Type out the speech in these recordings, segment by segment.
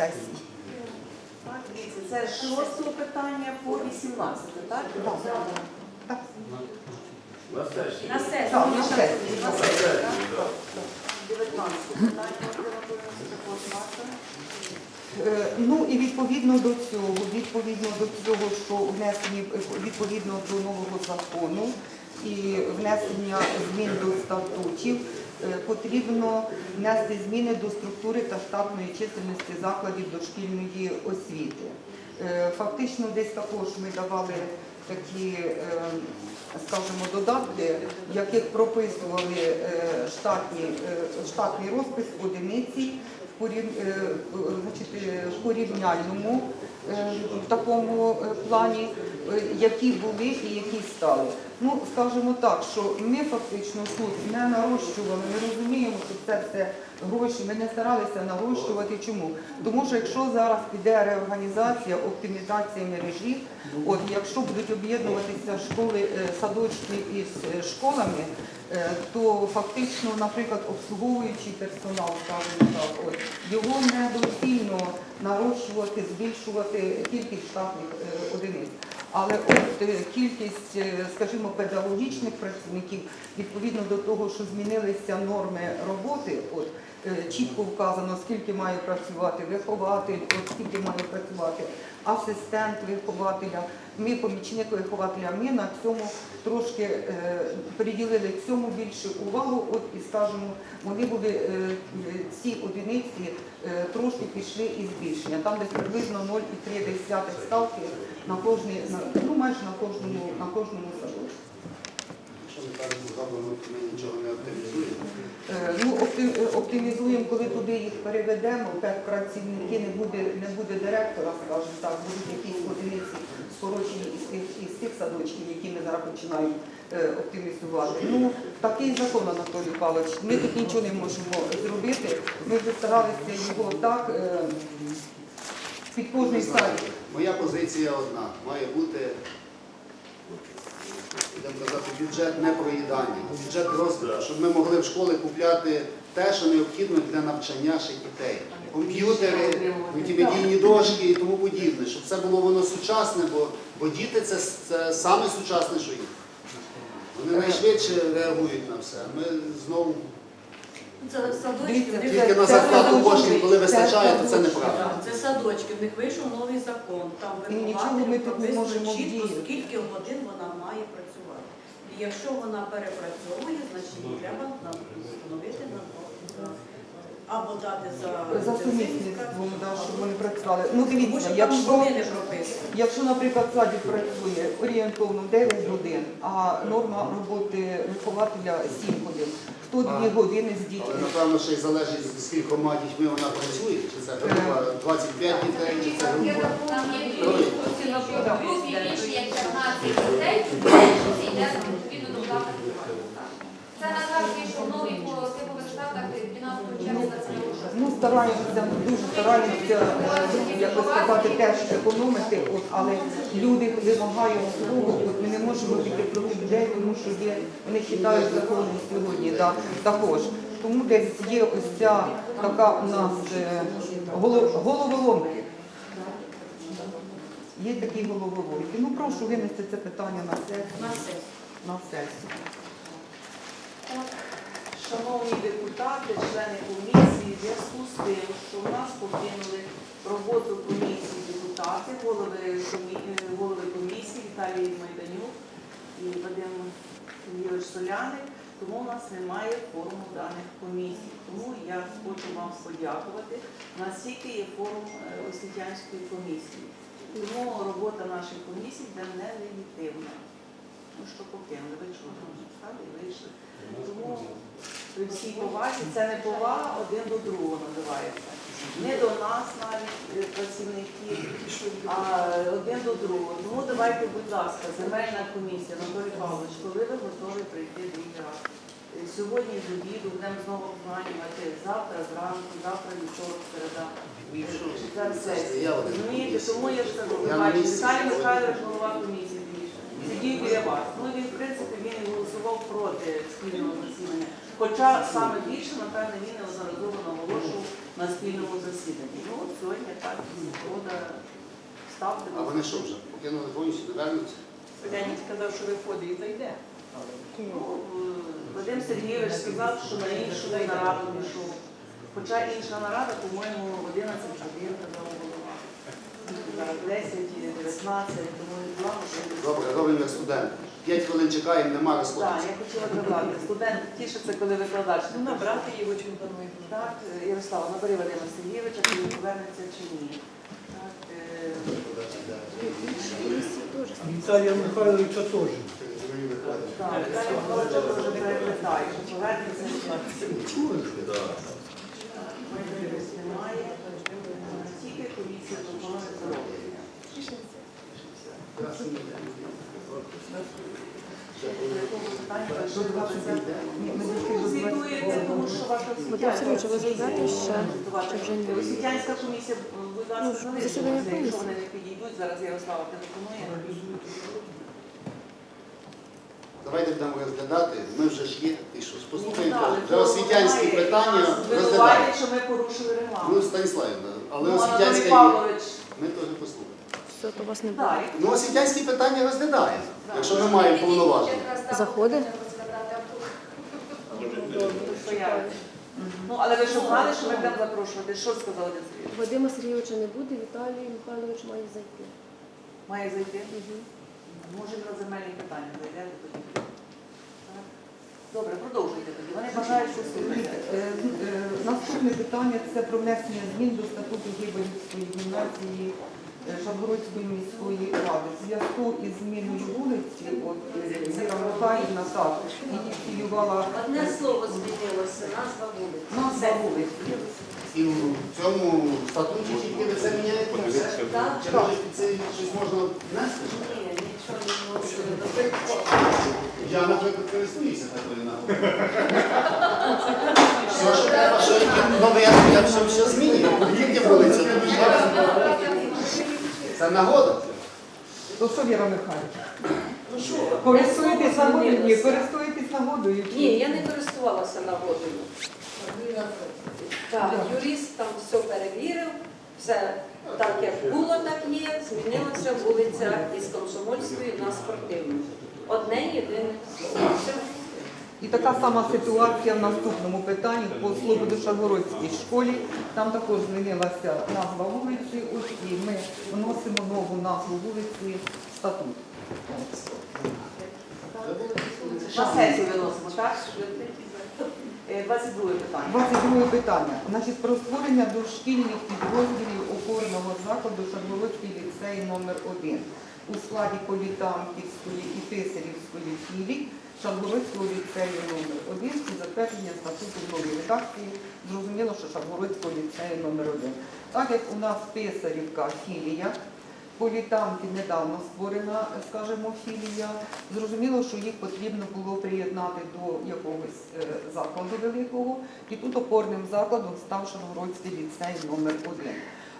сесії. Так, дивіться, це з шостого питання по 18, так? Так. На сесії. На сесію. Так, на сесії. На сесії, так? 19 питання, також наше. Е, Ну і відповідно до цього, відповідно до цього, що внесені е, відповідно до нового закону і внесення змін до статутів, потрібно внести зміни до структури та штатної чисельності закладів дошкільної освіти. Е, Фактично, десь також ми давали такі, е, скажімо, додатки, в яких прописували е, штатні, е, штатний розпис одиниці в е, в порівняльному е, такому плані, які були і які стали. Ну, скажімо так, що ми фактично тут не нарощували, ми розуміємо, що це все гроші, ми не старалися нарощувати. Чому? Тому що якщо зараз піде реорганізація, оптимізація мережі, от якщо будуть об'єднуватися школи, садочки із е, школами, е, то фактично, наприклад, обслуговуючий персонал, скажімо так, його недоцільно нарощувати, збільшувати кількість штатних е, одиниць. Але от е, кількість, е, скажімо, педагогічних працівників відповідно до того, що змінилися норми роботи, от е, чітко вказано, скільки має працювати вихователь, от скільки має працювати асистент вихователя, ми помічник вихователя. Ми на цьому трошки приділили цьому більше увагу. От і скажімо, вони були ці одиниці трошки пішли і збільшення. Там десь приблизно 0,3 ставки на кожний, на, ну майже на кожному, на кожному садочку. Якщо ми кажемо зроблено, то ми нічого не оптимізуємо. Е, Ну, опти- е, оптимізуємо, коли туди їх переведемо, так працівники не буде, не буде директора, скажімо так, будуть якісь одиниці скорочені із тих, із тих садочків, які ми зараз починаємо е, оптимізувати. Ну, такий закон, Анатолій Павлович, ми тут нічого не можемо зробити. Ми вже старалися його так е, під кожний сайт. Моя позиція одна. Має бути, будемо казати, бюджет не проїдання, бюджет розвитку, щоб ми могли в школи купляти те, що необхідно для навчання ще дітей. Комп'ютери, мультимедійні дошки і тому подібне, щоб це було воно сучасне, бо, бо діти це, це саме сучасне, що є. Вони найшвидше реагують на все. Ми знову Це садочки, в них- тільки на зарплату коштів, коли вистачає, то це неправильно. Це садочки, в них вийшов новий закон. Там І нічого вихователь ми тут не прописано можемо чітко, вдіяти. скільки годин вона має працювати. І якщо вона перепрацьовує, значить їй треба нам встановити на або дати за За сумісництвом, да, щоб вони працювали. Ну Тому дивіться, що там якщо прописані. Якщо, наприклад, садик працює орієнтовно 9 годин, а норма роботи вихователя 7 годин, хто 2 години з Але дітьми? напевно ще й залежить з скількома дітьми вона працює, чи це група 25 дітей, чи це група. групі більше Ну, стараємося, дуже стараємося, як би сказати, теж економити, от, але люди вимагають свого, от ми не можемо піти проти людей, тому що є, вони вважають законом сьогодні, да, також. Тому десь є ось ця така у нас е, голо- головоломки. Є такі головоломки. Ну, прошу винести це питання на сесію. На сесію. Шановні депутати, члени комісії, в зв'язку з тим, що в нас покинули роботу комісії депутати, голови, комі- е, голови комісії Віталій Майданюк і Вадим Сергійович Соляник, тому у нас немає форуму даних комісій. Тому я хочу вам подякувати. У нас тільки є форум е, освітянської комісії. Тому робота нашої комісії буде нелегітимна. Ну що покинули, ви чого стали і вийшли. Тому при всій повазі це не повага один до другого називається. Не до нас навіть е, працівників, а один до другого. Тому давайте, будь ласка, земельна комісія, Анатолій Павлович, коли ви готові прийти до раз? Е, Сьогодні з обіду будемо знову обманювати, завтра зранку, завтра вівторок, середа. Це все. Розумієте, тому я ж кажу, ви бачите. Михайлович, голова комісії. Сидів біля вас. Ну він, в принципі, він і голосував проти спільного засідання. Хоча саме більше, напевно, він неодноразово наголошував на спільному засіданні. Ну, от сьогодні так, згода, ставте. А вони що вже? Покинули повністю, не вернуться? Леонід сказав, що виходить і зайде. Ну, е, Вадим Сергійович сказав, що на іншу нараду пішов. Хоча інша нарада, по-моєму, 11 годин казав голова. 10, 19, Добре, робимо як студент. П'ять хвилин чекаємо, нема Так, я хотіла додати. Студент тішиться, коли викладач. Ну, набрати його чим планує. Так, Ярослава, набери Вадима Сергійовича, чи він повернеться чи ні. Е, Віталія Михайловича теж. так, Віталій Миколаївич вже переплітає, що повернеться чи ні. Немає. Тільки комісія допомоги здоров'я. До 20. Ні, ми тільки до 20. Звітується, тому що ваша Вадим Сергійович, ви зайдете ще? Чи вже ні? Освітянська комісія, будь ласка, Ну, залишилася, якщо вони не підійдуть, зараз Ярослава телефонує. Давайте будемо розглядати. Ми вже ж є. І що ж, послухаємо. Ну, Вже освітянські питання розглядаємо. Що ми порушили Ну. Станіславівна, але Ну, Анатолій освітянська є. Павлович, Ми теж послухаємо. Все, то вас не буде. Ну, освітянські питання розглядаємо, якщо ми маємо повноваження. Заходи? Ну, але ви знали, що ми будемо запрошувати? Що сказав один Сергій? Вадима Сергійовича не буде, Віталій Михайлович має зайти. Має зайти? Може, на земельні питання зайде тоді. Добре, продовжуйте тоді. Вони бажають щось слухати. Е, е, Наступне питання це про внесення змін до статуту Гібелівської гімназії е, Шавгородської міської ради. В зв'язку із зміною вулиці, от е, Віра Михайлівна так, її цілювала Одне слово змінилося, назва вулиці. назва вулиці. І в цьому статуті тільки це міняєте. все? Так. Чи може під це щось можна внести? Ні, нічого не вносили. Я, наприклад, користуюся такою нагодою. Все, що треба, що яке нове, я, я все, все змінюю. Тільки вулиця, то і Це нагода. То що Віра Михайлівна? Ну що, Користуєтесь нагодою? Ні, користуєтесь нагодою? Ні, я не користувалася нагодою. Так, юрист там все перевірив, все так як було, так є. Змінилася вулиця із Комсомольської на спортивну. Одне єдине. Все. І така сама ситуація в наступному питанні по Слободо-Шагородській школі. Там також змінилася назва вулиці, ось і ми вносимо нову назву вулиці в статут. На сесію виносимо, так? Е, 22 питання. 22 питання. Значить, про створення дошкільних підрозділів опорного закладу Шагородський ліцей номер 1 у складі Політамківської і Писарівської філій Шагородського ліцею номер 1 і затвердження статуту в новій редакції. Зрозуміло, що Шагородського ліцею номер 1 Так як у нас Писарівка філія, Політамки недавно створена, скажімо, філія. Зрозуміло, що їх потрібно було приєднати до якогось е, закладу великого, і тут опорним закладом став Шаргородський ліцей номер 1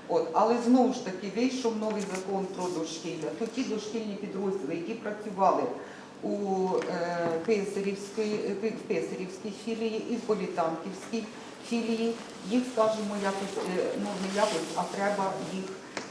От, але знову ж таки вийшов новий закон про дошкілля. То ті дошкільні підрозділи, які працювали у е, Писарівській, е, Писарівській філії і в Політамківській філії, їх, скажімо, якось, е, ну не якось, а треба їх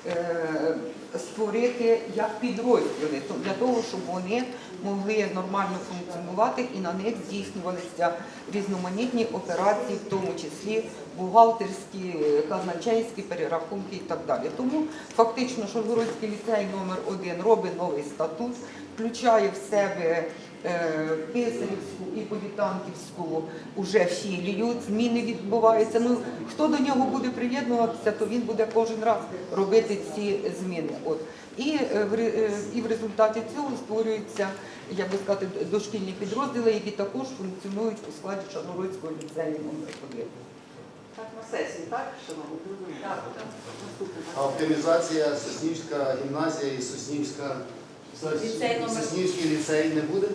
е, створити як підрозділи, для того, щоб вони могли нормально функціонувати і на них здійснювалися різноманітні операції, в тому числі бухгалтерські, казначейські перерахунки і так далі. Тому фактично Шовгородський ліцей номер 1 робить новий статут, включає в себе е, Писарівську і Політанківську уже філію, зміни відбуваються. Ну, хто до нього буде приєднуватися, то він буде кожен раз робити ці зміни. От. І, е, в, е, і в результаті цього створюються, як би сказати, дошкільні підрозділи, які також функціонують у складі Шаргородського ліцею номер 1 Так, на сесії, так, шановні? Так, так. А оптимізація Соснівська гімназія і Соснівська Ліцей номер- Соснівський ліцей не буде?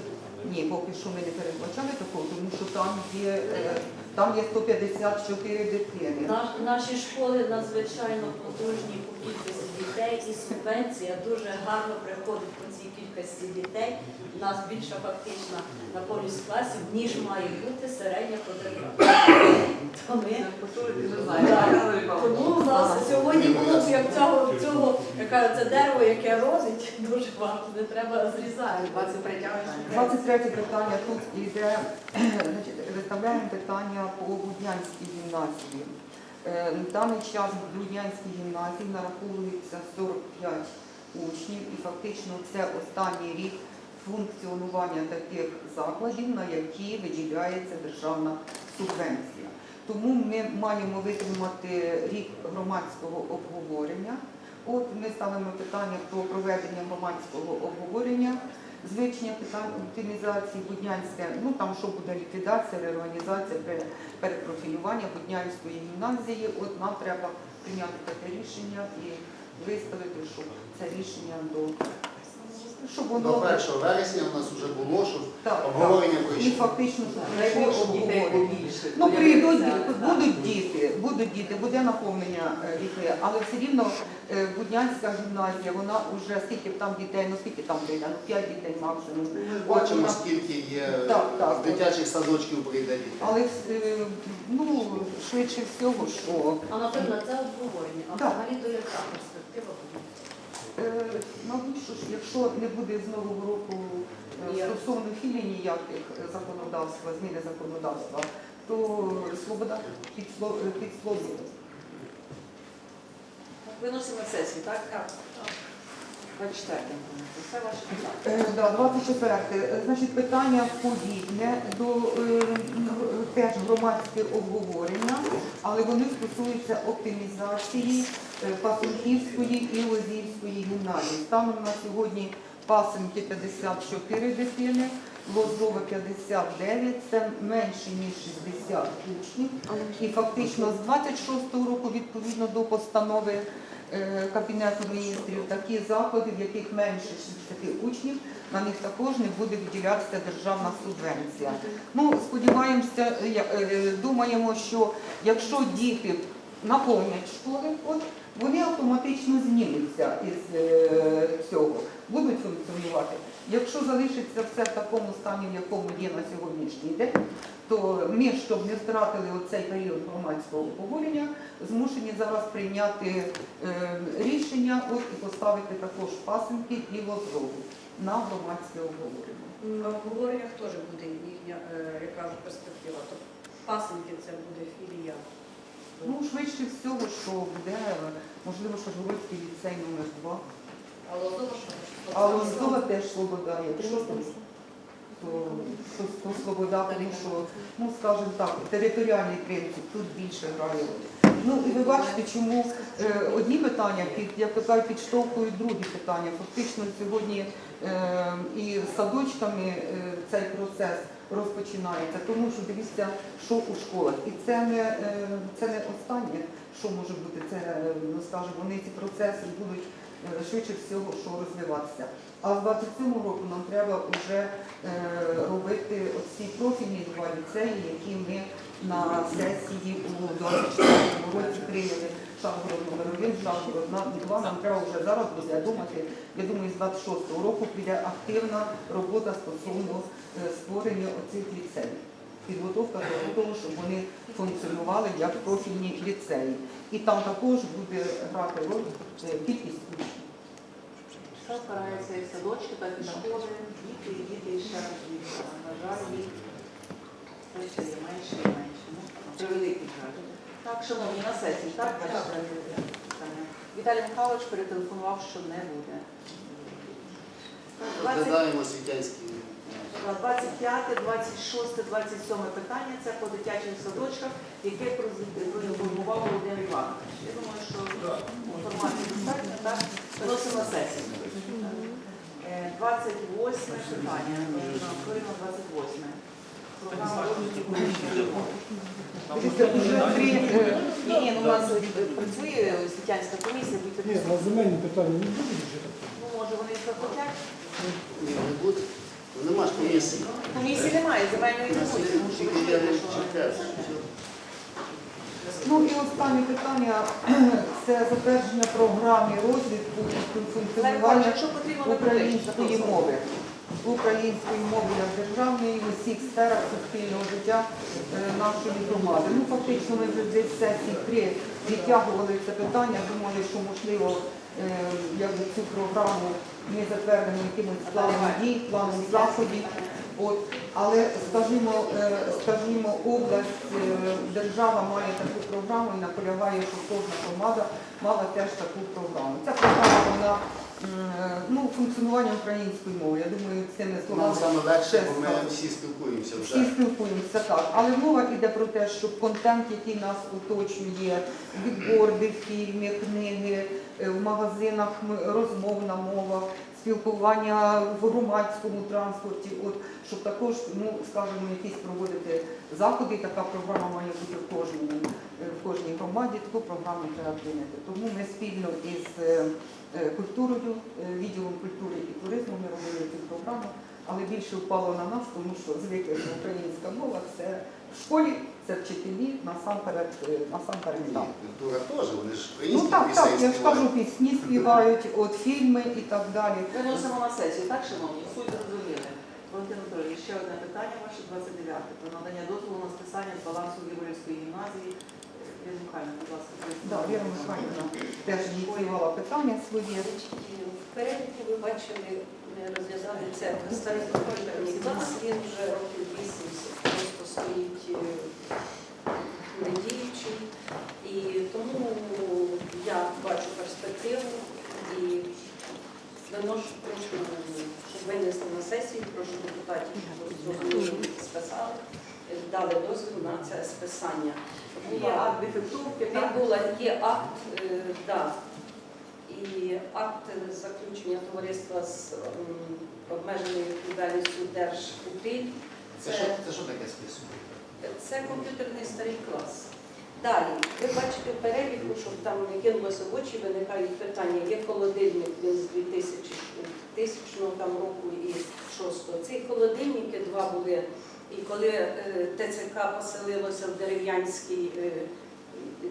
Ні, поки що ми не передбачали такого, тому що там є е, Там є 154 дитини. Наш, наші школи надзвичайно потужні по кількості дітей і субвенція дуже гарно приходить по цій кількості дітей. У нас більша фактично наповнюється класів, ніж має бути середня по державі. То ми Так. Тому у нас сьогодні було б як цього, цього яка це дерево, яке родить, дуже важко, не треба зрізати. 23 питання тут йде, значить, виставляємо питання по Буднянській гімназії. Е, На даний час в Буднянській гімназії нараховується 45 учнів і фактично це останній рік функціонування таких закладів, на які виділяється державна субвенція. Тому ми маємо витримати рік громадського обговорення. От ми ставимо питання про проведення громадського обговорення, звичення питання оптимізації Буднянське, ну там що буде ліквідація, реорганізація, перепрофілювання Буднянської гімназії. От нам треба прийняти таке рішення і виставити, щоб це рішення до щоб До воно 1 вересня у нас вже було, що так, обговорення так. і пройшло. фактично щоб дітей обговорення. побільше. Ну, прийдуть, Так, так. будуть діти, будуть діти, буде наповнення е, дітей, але все рівно е, Буднянська гімназія, вона вже скільки б там дітей, ну скільки там прийде, ну 5 дітей максимум. Ми бачимо, скільки є Так, так. з дитячих садочків прийде дітей. Але е, ну, швидше всього, що А наприклад, це обговорення. А взагалі то яка перспектива буде? Е, мабуть, що ж, якщо не буде з нового року е, стосовно філій ніяких законодавства, зміни законодавства, то свобода під, е, свободу. Виносимо сесію, так? Так. 24. Питання. Е, Да, 24. Е, Значить, питання подібне до е, теж громадське обговорення, але вони стосуються оптимізації Пасунківської і Лозівської гімназії. Станом на сьогодні Пасенки 54 дитини, Лозове 59, це менше ніж 60 учнів. І фактично з 26-го року, відповідно до постанови Кабінету міністрів, такі заклади, в яких менше 60 учнів, на них також не буде виділятися державна субвенція. Ну, сподіваємося, е, е, думаємо, що якщо діти наповнять школи, от, вони автоматично знімуться із е, цього, будуть функціонувати. Якщо залишиться все в такому стані, в якому є на сьогоднішній день, то ми, щоб не втратили оцей період громадського обговорення, змушені зараз прийняти е, рішення от, і поставити також пасенки і лозову на громадське обговорення. На обговореннях теж буде їхня, е, яка перспектива. Тобто пасенки це буде філія. Ну, швидше всього, що буде, можливо, Шажгородський ліцей номер 2 А Лозова? Теж свобода, якщо то, то, то, то свобода, тому що, ну скажімо так, територіальний принцип тут більше грає. Ну і ви бачите, чому е, одні питання як то підштовхують другі питання. Фактично сьогодні е, і садочками е, цей процес розпочинається, тому що дивіться, що у школах. І це не, е, це не останнє, що може бути. Це, е, ну скажімо, вони ці процеси будуть швидше всього, що розвиватися. А з 27 року нам треба вже е, робити оці профільні два ліцеї, які ми на сесії у 24 році прийняли. Шахгород номер 1, Шахгород номер 2. Нам треба вже зараз буде думати. Я думаю, з 26 року піде активна робота стосовно е, створення оцих ліцеїв. Підготовка до того, щоб вони функціонували як профільні ліцеї. І там також буде грати роль е, кількість учнів. Що впирається і садочки, так і школи, діти, і діти і ще раз більше. На жаль, їх все ще є менше і менше. Ну, Превеликий жаль. Так, шановні, на сесії, так? Віталій Михайлович перетелефонував, що не буде. 20 Розглядаємо світянські. 25, 26, 27 питання це по дитячих садочках, яке проінформував Володимир Іванович. Я думаю, що інформації достатньо, так? Виносимо на сесію. Е, 28 питання. Хвилина 28. Програма розвитку е, Ні, ні, ну у нас е, працює освітянська комісія, будьте Ні, на земельні питання не буде вже. Ну, може, вони захотять. Ні, не буде. Ну, Нема ж комісії. Комісії немає, земельної не буде, тому що ви Тільки я чуєте, що... чекаю. Ну і останнє питання це затвердження програми розвитку і Олег функціонування якщо потрібно, ви української мови. Української мови як державної в усіх сферах суспільного життя е, нашої громади. Ну, фактично, ми вже десь сесії три відтягували це питання, думали, що можливо е, якби цю програму ми затвердимо якимось планом дій, планом заходів. От, але скажімо, е, скажімо, область, е, держава має таку програму і наполягає, що кожна громада мала теж таку програму. Ця програма вона ну, функціонування української мови. Я думаю, цими Нам словами саме легше, бо ми всі спілкуємося Всі спілкуємося так, але мова йде про те, що контент, який нас оточує, відборди, фільми, книги, е, в магазинах розмовна мова, спілкування в громадському транспорті, от щоб також, ну скажімо, якісь проводити заходи. Така програма має бути в кожному е, в кожній громаді. Таку програму треба прийняти. Тому ми спільно із е, е, культурою, відділом культури і туризму ми робили цю програму але більше впало на нас, тому що звикли, що українська мова це в школі, це вчителі, насамперед, е, насамперед там. Культура теж, вони ж Ну українські так, так, я ж кажу, пісні співають, от фільми і так далі. Виносимо на сесію, так, шановні? Суть зрозуміли. Валентин Анатолійович, ще одне питання ваше 29 про надання дозволу на списання з балансу Єврейської гімназії. Віра Михайлівна, будь ласка, Да, Віра Михайлівна теж ініціювала питання своє. В переліку ви бачили, ми розв'язали це старий клас, він вже років 8 просто стоїть е, недіючий. І тому я бачу перспективу і доношу прошу, винесли на сесію, прошу депутатів, щоб зрозуміли, списали, дали дозвіл на це списання. Є акт дефектурки, він так? була, є акт, е, да, і акт заключення товариства з м, обмеженою відповідальністю Держупіль. Це що, це що таке списує? Це комп'ютерний старий клас. Далі, ви бачите в переліку, щоб там не кинулося в очі, виникають питання. Є холодильник він з 2000 2000 там року і 6 Ці холодильники два були. І коли е, ТЦК поселилося в дерев'янській е,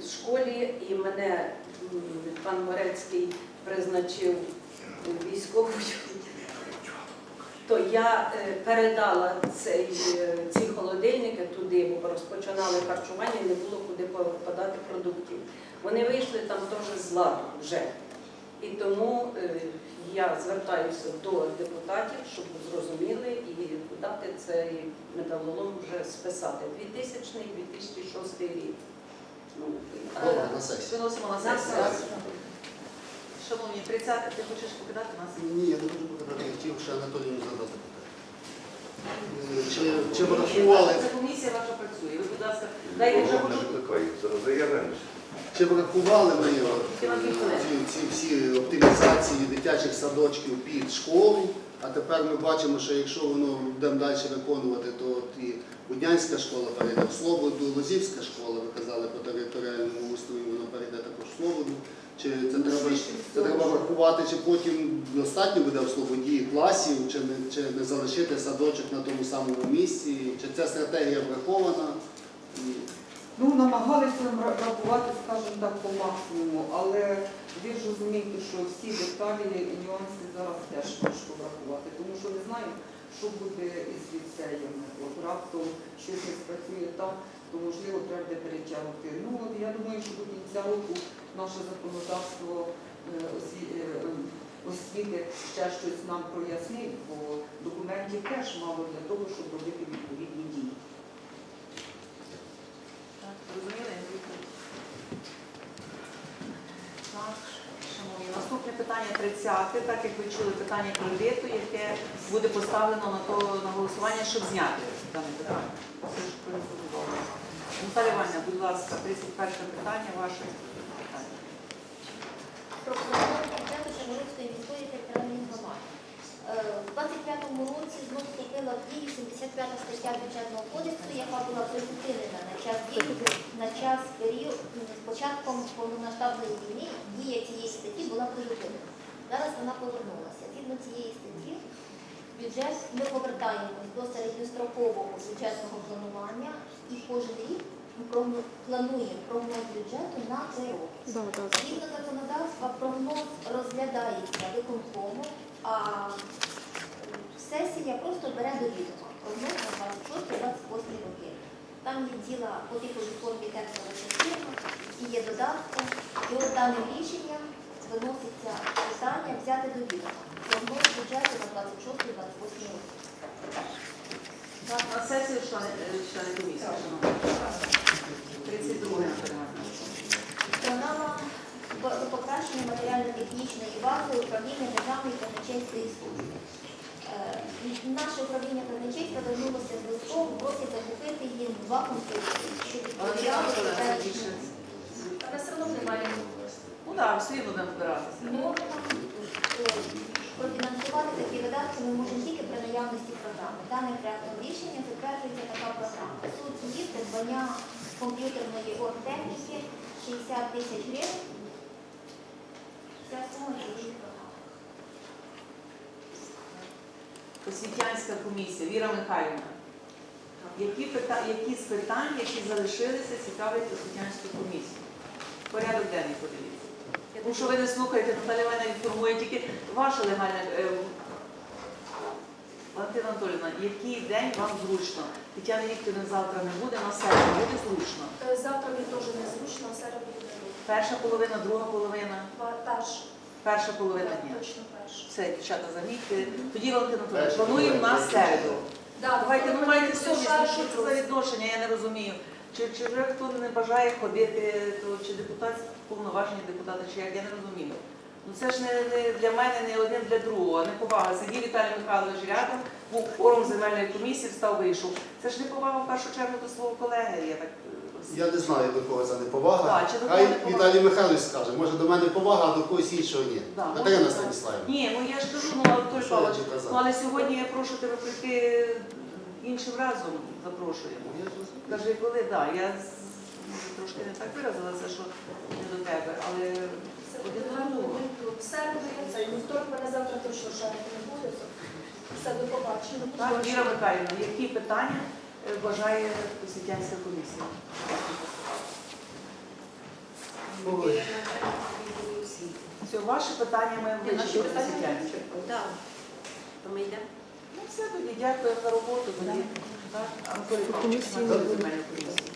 школі, і мене м, пан Морецький призначив військовою, то я е, передала цей, е, ці холодильники туди, бо розпочинали харчування, не було куди подати продуктів. Вони вийшли там теж з ладу вже. І тому е, я звертаюся до депутатів, щоб зрозуміли і дати цей металолом вже списати. 2000-2006 рік. Ну, на сесію. Виносимо на На сесію. сесію. Шановні, 30 ти хочеш покидати нас? Ні, я не хочу показати, я хотів ще Анатолію задати питання. Е, Чи, чи врахували, Це комісія ваша працює. Ви, будь ласка, дайте вже Не викликай, зараз заявимося. чи врахували на півхвилини. ці, ці всі оптимізації дитячих садочків під школу, а тепер ми бачимо, що якщо воно будемо далі виконувати, то от і Буднянська школа перейде в Слободу, Лозівська школа, ви казали по територіальному устрою, воно перейде також в Слободу. Чи це Ну, треба, врахувати, чи потім достатньо буде в Слободі класів, чи не, чи не залишити садочок на тому самому місці, чи ця стратегія врахована? Ну, намагалися врахувати, скажімо так, по максимуму, але ви ж розумієте, що всі деталі і нюанси зараз теж важко врахувати, тому що не знаю, що буде із ліцеями. От раптом щось не спрацює так, то можливо треба перетягнути. Ну от я думаю, що до кінця року наше законодавство освіти ще щось нам прояснить, бо документів теж мало для того, щоб робити відповідні дії. Так, Зрозуміли? Так, шановні, наступне питання 30, так як ви чули питання кредиту, яке буде поставлено на то на голосування, щоб зняти дане питання. Наталя Іванівна, будь ласка, 31 питання ваше. питання. про програму бюджету Шевченківської міської територіальної громади. У 25-му році знов вступила в дію 75 стаття бюджетного кодексу, яка була призупинена на час дії, на час період з початком повномасштабної війни дія цієї статті була призупинена. Зараз вона повернулася. Згідно цієї статті, бюджет, ми повертаємось до середньострокового бюджетного планування і кожен рік ми плануємо прогноз бюджету на да, да. Згідно законодавства, прогноз розглядається виконкомом, а е, сесія просто бере до відома прогноз на 26-28 роки. Там є ціла по типовій формі текстова частина, і є додатки, і от даним рішенням виноситься питання взяти до відома. Прогноз бюджету на 26-28 роки. На сесію члени комісії. Шановні. 32 Програма по- покращення матеріально-технічної бази управління Державної казначейської служби. Е, Наше управління казначейства звернулося з листом, просить закупити їм два комп'ютери, щоб відповідали Але все одно немає. Ну так, все рівно будемо збиратися. Можна е, профінансувати такі видатки ми можемо тільки при наявності програми. Даним проектом рішення затверджується така програма. Суть її придбання комп'ютерної оргтехніки 60 тисяч гривень. Ця сума. Освітянська комісія, Віра Михайлівна. Які, пита... які з питань, які залишилися, цікавить освітянську комісію? Порядок денний подивіться. Тому що ви не слухаєте, Наталя Івановна інформує тільки ваше легальне. Валентина Анатолійовна, який день вам зручно? Тетяни Вікторівни завтра не буде, на середу буде зручно. Е, Завтра мені теж незручно, а середу буде Перша половина, друга половина, перша. перша половина дня. Точно перша. Все, дівчата, замітьте. Тоді Валентина Анатолійовна, плануємо на середу. Да, Давайте, ну майте совість, ну, що це за відношення, я не розумію. Чи, чи вже хто не бажає ходити, то чи депутат повноважені депутати, чи як, я не розумію. Ну це ж не, не для мене, не один для другого, не повага. Сидів Віталій Михайлович рядом, був форум земельної комісії, встав, вийшов. Це ж не повага в першу чергу до свого колеги, я так е, Я не знаю, до кого це неповага. До Хай неповага? Віталій Михайлович скаже, може до мене повага, а до когось іншого ні. Да, Катерина Станіславівна. Ні, ну я ж кажу, ну Анатолій Павлович, ну але сьогодні я прошу тебе прийти іншим разом запрошуємо. Я ж коли, так, я трошки не так виразилася, що не до тебе, але другого. В я це, вівторок мене завтра точно шарити не буде. Все, до побачення. Так, Віра Михайлівна, які питання е, вважає освітянська комісія? Все, ваші питання ми вичерпали освітянські. Так. То ми йдемо. Ну все, тоді дякую за роботу. Тоді, так, Анатолій Павлович, Комісії буде.